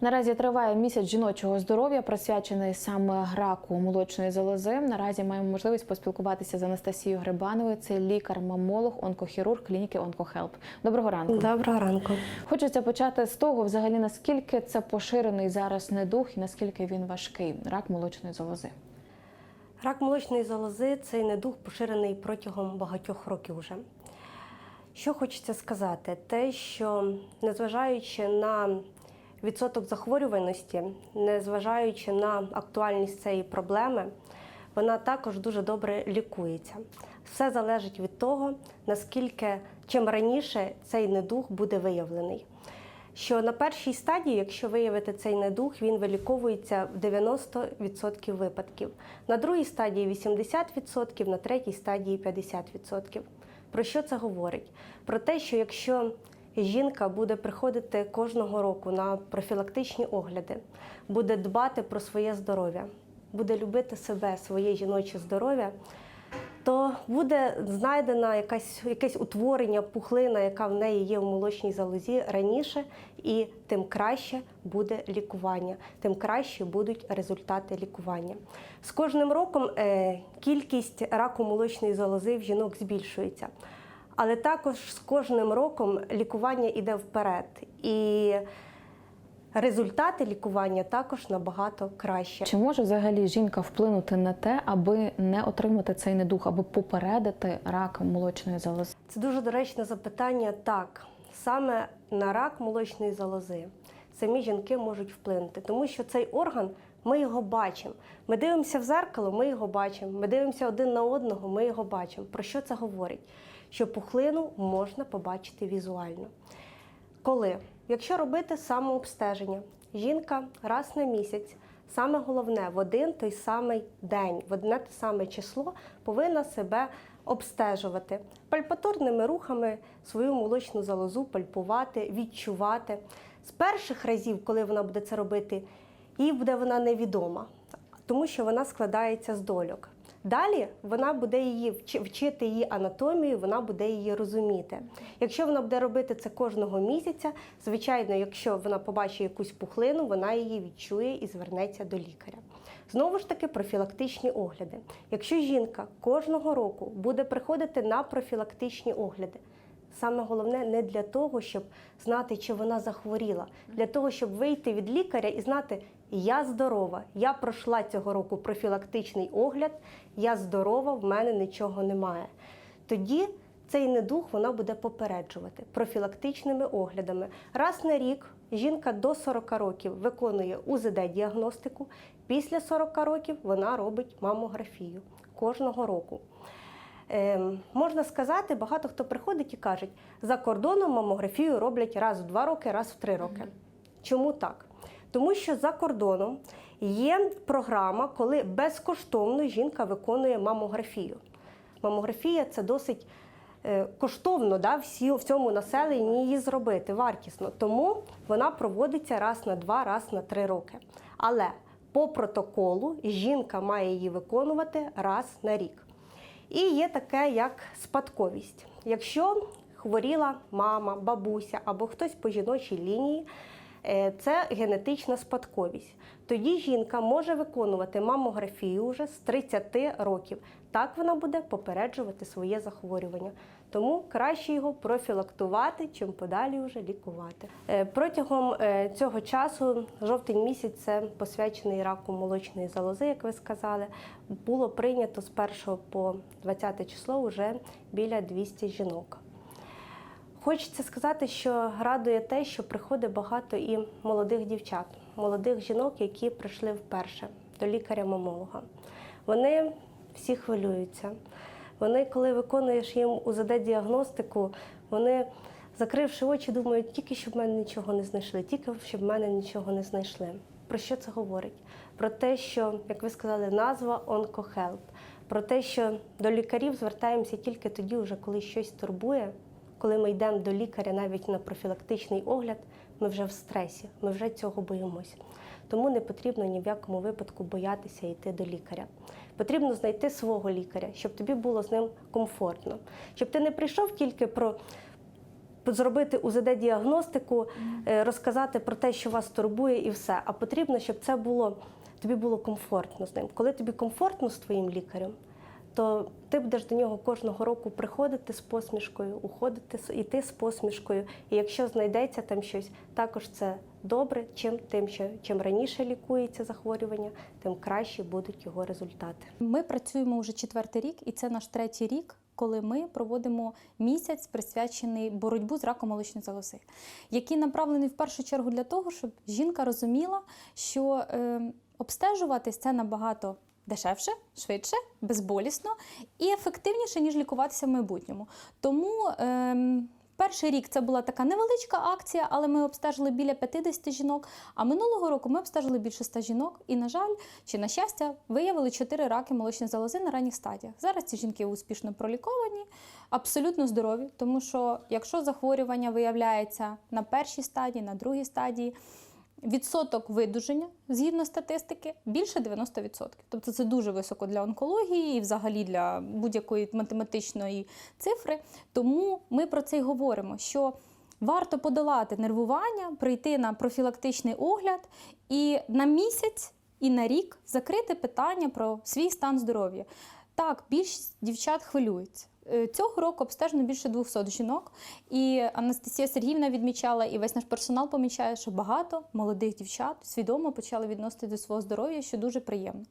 Наразі триває місяць жіночого здоров'я, присвячений саме раку молочної залози. Наразі маємо можливість поспілкуватися з Анастасією Грибановою. Це лікар-мамолог, онкохірург клініки Онкохелп. Доброго ранку. Доброго ранку. Хочеться почати з того, взагалі наскільки це поширений зараз недух і наскільки він важкий рак молочної залози. Рак молочної залози цей недух поширений протягом багатьох років уже. Що хочеться сказати? Те, що незважаючи на відсоток захворюваності, незважаючи на актуальність цієї проблеми, вона також дуже добре лікується. Все залежить від того, наскільки чим раніше цей недух буде виявлений. Що на першій стадії, якщо виявити цей недух, він виліковується в 90% випадків. На другій стадії 80%, на третій стадії 50%. Про що це говорить? Про те, що якщо жінка буде приходити кожного року на профілактичні огляди, буде дбати про своє здоров'я, буде любити себе, своє жіноче здоров'я, то буде знайдена якась, якесь утворення, пухлина, яка в неї є в молочній залозі раніше, і тим краще буде лікування, тим краще будуть результати лікування. З кожним роком е, кількість раку молочної залози в жінок збільшується. Але також з кожним роком лікування йде вперед. І результати лікування також набагато краще. Чи може взагалі жінка вплинути на те, аби не отримати цей недух, аби попередити рак молочної залози? Це дуже доречне запитання. Так, саме на рак молочної залози самі жінки можуть вплинути, тому що цей орган ми його бачимо. Ми дивимося в зеркало, ми його бачимо. Ми дивимося один на одного, ми його бачимо. Про що це говорить? Що пухлину можна побачити візуально. Коли? Якщо робити самообстеження, жінка раз на місяць, саме головне, в один той самий день, в одне те саме число повинна себе обстежувати пальпаторними рухами свою молочну залозу, пальпувати, відчувати. З перших разів, коли вона буде це робити, їй буде вона невідома, тому що вона складається з дольок. Далі вона буде її вчити її анатомію, вона буде її розуміти. Якщо вона буде робити це кожного місяця, звичайно, якщо вона побачить якусь пухлину, вона її відчує і звернеться до лікаря. Знову ж таки, профілактичні огляди. Якщо жінка кожного року буде приходити на профілактичні огляди, Саме головне не для того, щоб знати, чи вона захворіла, для того, щоб вийти від лікаря і знати, я здорова, я пройшла цього року профілактичний огляд, я здорова, в мене нічого немає. Тоді цей недух вона буде попереджувати профілактичними оглядами. Раз на рік жінка до 40 років виконує УЗД-діагностику. Після 40 років вона робить мамографію кожного року. Ем, можна сказати, багато хто приходить і кажуть, за кордоном мамографію роблять раз в два роки, раз в три роки. Чому так? Тому що за кордоном є програма, коли безкоштовно жінка виконує мамографію. Мамографія це досить е, коштовно да, всі, в цьому населенні її зробити, вартісно. Тому вона проводиться раз на два, раз на три роки. Але по протоколу жінка має її виконувати раз на рік. І є таке, як спадковість. Якщо хворіла мама, бабуся або хтось по жіночій лінії, це генетична спадковість. Тоді жінка може виконувати мамографію вже з 30 років. Так вона буде попереджувати своє захворювання. Тому краще його профілактувати, чим подалі вже лікувати. Е, Протягом е, цього часу, жовтень місяць, це посвячений раку молочної залози, як ви сказали, було прийнято з 1 по 20 число вже біля 200 жінок. Хочеться сказати, що радує те, що приходить багато і молодих дівчат, молодих жінок, які прийшли вперше до лікаря-мамолога. Вони всі хвилюються. Вони, коли виконуєш їм УЗД-діагностику, вони, закривши очі, думають, тільки щоб мене нічого не знайшли, тільки щоб в мене нічого не знайшли. Про що це говорить? Про те, що, як ви сказали, назва онкохелп, про те, що до лікарів звертаємося тільки тоді, вже коли щось турбує, коли ми йдемо до лікаря навіть на профілактичний огляд, ми вже в стресі, ми вже цього боїмося. Тому не потрібно ні в якому випадку боятися йти до лікаря. Потрібно знайти свого лікаря, щоб тобі було з ним комфортно, щоб ти не прийшов тільки про зробити УЗД-діагностику, е, розказати про те, що вас турбує, і все. А потрібно, щоб це було тобі було комфортно з ним. Коли тобі комфортно з твоїм лікарем, то ти будеш до нього кожного року приходити з посмішкою, уходити іти з посмішкою. І якщо знайдеться там щось, також це добре, чим тим, що чим раніше лікується захворювання, тим краще будуть його результати. Ми працюємо вже четвертий рік, і це наш третій рік, коли ми проводимо місяць, присвячений боротьбу з раком молочної залози, який направлений в першу чергу для того, щоб жінка розуміла, що е, обстежуватись це набагато дешевше, швидше, безболісно і ефективніше, ніж лікуватися в майбутньому. Тому. Е, Перший рік це була така невеличка акція, але ми обстежили біля 50 жінок. А минулого року ми обстежили більше 100 жінок. І, на жаль, чи на щастя, виявили 4 раки молочної залози на ранніх стадіях. Зараз ці жінки успішно проліковані, абсолютно здорові, тому що якщо захворювання виявляється на першій стадії, на другій стадії. Відсоток видуження згідно статистики більше 90%. Тобто це дуже високо для онкології і взагалі для будь-якої математичної цифри. Тому ми про це й говоримо, що варто подолати нервування, прийти на профілактичний огляд і на місяць і на рік закрити питання про свій стан здоров'я. Так, більшість дівчат хвилюються. Е, Цього року обстежено більше 200 жінок, і Анастасія Сергіївна відмічала, і весь наш персонал помічає, що багато молодих дівчат свідомо почали відносити до свого здоров'я, що дуже приємно.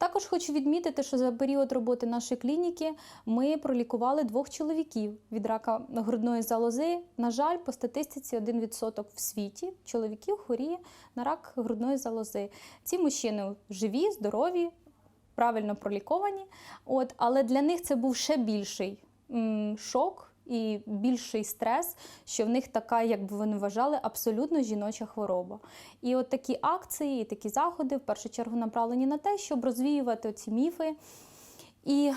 Також хочу відмітити, що за період роботи нашої клініки ми пролікували двох чоловіків від рака грудної залози. На жаль, по статистиці 1% в світі чоловіків хворіє на рак грудної залози. Ці мужчини живі, здорові, правильно проліковані. От, але для них це був ще більший м, шок і більший стрес, що в них така, як би вони вважали, абсолютно жіноча хвороба. І от такі акції, і такі заходи в першу чергу направлені на те, щоб розвіювати ці міфи і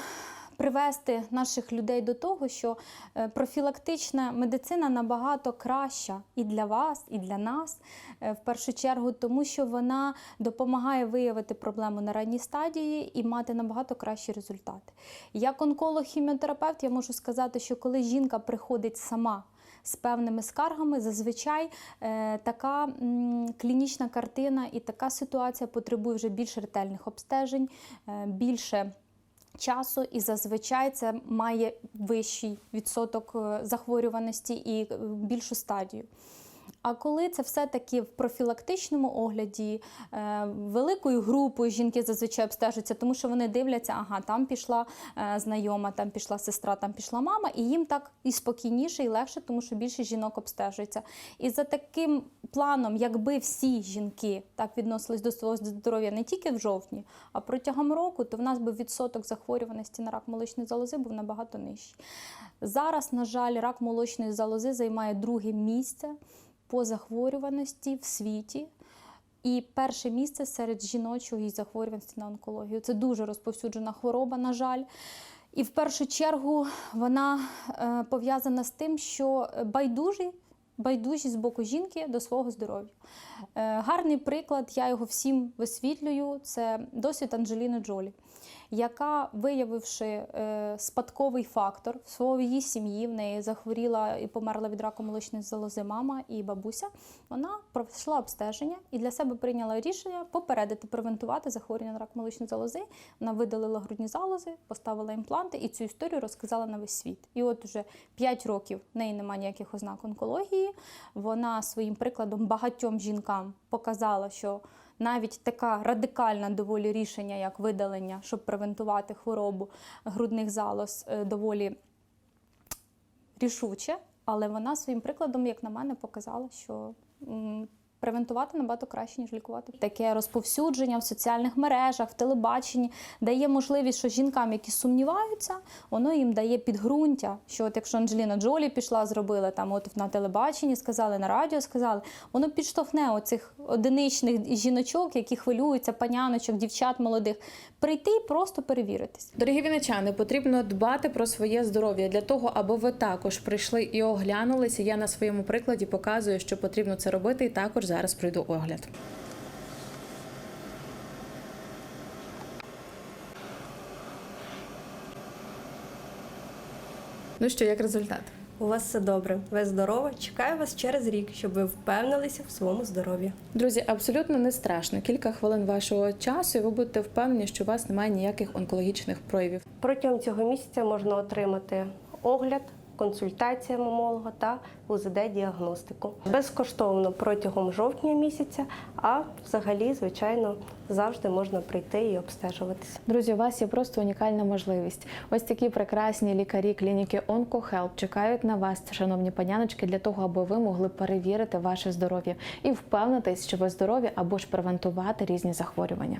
привести наших людей до того, що е, профілактична медицина набагато краща і для вас, і для нас, е, в першу чергу, тому що вона допомагає виявити проблему на ранній стадії і мати набагато кращі результати. Як онколог-хіміотерапевт, я можу сказати, що коли жінка приходить сама. З певними скаргами зазвичай е, така м, клінічна картина і така ситуація потребує вже більш ретельних обстежень, е, більше часу, і зазвичай це має вищий відсоток е, захворюваності і е, більшу стадію. А коли це все-таки в профілактичному огляді е, великою групою жінки зазвичай обстежуються, тому що вони дивляться, ага, там пішла е, знайома, там пішла сестра, там пішла мама, і їм так і спокійніше, і легше, тому що більше жінок обстежується. І за таким планом, якби всі жінки так відносились до свого здоров'я не тільки в жовтні, а протягом року, то в нас би відсоток захворюваності на рак молочної залози був набагато нижчий. Зараз, на жаль, рак молочної залози займає друге місце по захворюваності в світі. І перше місце серед жіночої захворюваності на онкологію. Це дуже розповсюджена хвороба, на жаль. І в першу чергу вона е, пов'язана з тим, що байдужі, байдужі з боку жінки до свого здоров'я. Е, гарний приклад, я його всім висвітлюю. Це досвід Анджеліни Джолі, яка, виявивши е, спадковий фактор в своїй сім'ї, в неї захворіла і померла від раку молочної залози мама і бабуся. Вона пройшла обстеження і для себе прийняла рішення попередити, превентувати захворювання на рак молочної залози. Вона видалила грудні залози, поставила імпланти і цю історію розказала на весь світ. І от уже 5 років в неї немає ніяких ознак онкології. Вона своїм прикладом багатьом жінкам показала, що навіть така радикальна доволі рішення, як видалення, щоб превентувати хворобу грудних залоз, е, доволі рішуче, але вона своїм прикладом, як на мене, показала, що превентувати набагато краще, ніж лікувати. Таке розповсюдження в соціальних мережах, в телебаченні дає можливість, що жінкам, які сумніваються, воно їм дає підґрунтя. Що от якщо Анджеліна Джолі пішла, зробила там, от на телебаченні, сказали, на радіо сказали, воно підштовхне оцих одиничних жіночок, які хвилюються, паняночок, дівчат молодих, прийти і просто перевіритись. Дорогі віничани, потрібно дбати про своє здоров'я для того, аби ви також прийшли і оглянулися. Я на своєму прикладі показую, що потрібно це робити, і також зараз пройду огляд. Ну що, як результат? у вас все добре. Ви здорова. Чекаю вас через рік, щоб ви впевнилися в своєму здоров'ї. Друзі, абсолютно не страшно. Кілька хвилин вашого часу, і ви будете впевнені, що у вас немає ніяких онкологічних проявів. Протягом цього місяця можна отримати огляд, консультація мамолога та УЗД-діагностику. Безкоштовно протягом жовтня місяця, а взагалі, звичайно, завжди можна прийти і обстежуватися. Друзі, у вас є просто унікальна можливість. Ось такі прекрасні лікарі клініки OncoHelp чекають на вас, шановні паняночки, для того, аби ви могли перевірити ваше здоров'я і впевнитись, що ви здорові або ж превентувати різні захворювання.